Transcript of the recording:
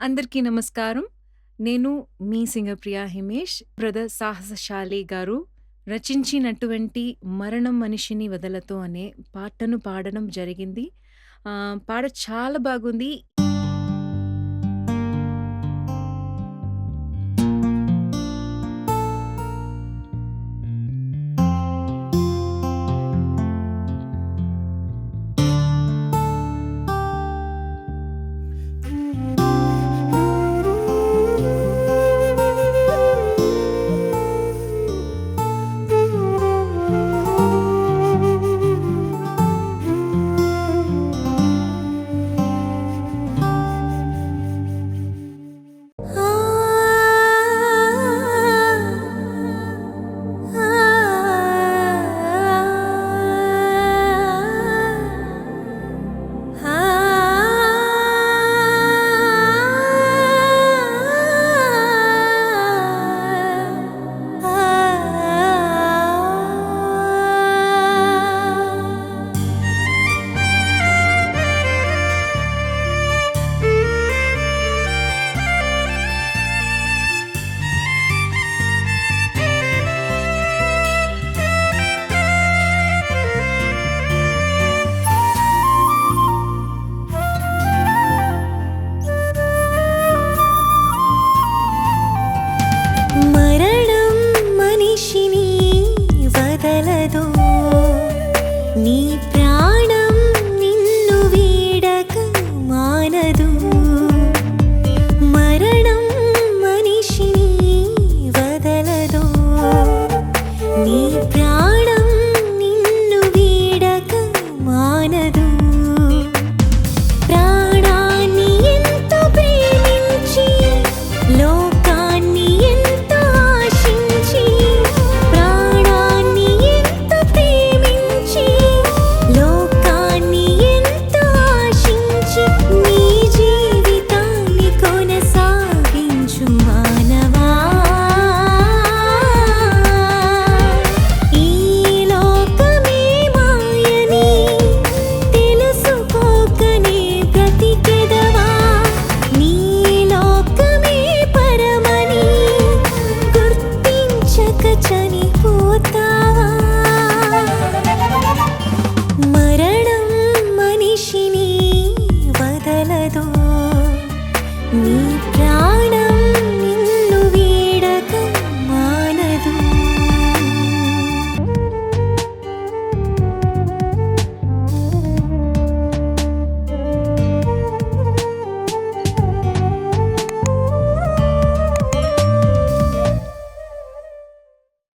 అందరికీ నమస్కారం. నేను మీ సింగప్రియ హిమేష్. బ్రదర్ సాహసశాలి గారు రచించినటువంటి 'మరణం మనిషిని వదలతో' అనే పాటను పాడడం జరిగింది. పాడ పాట చాలా బాగుంది. 你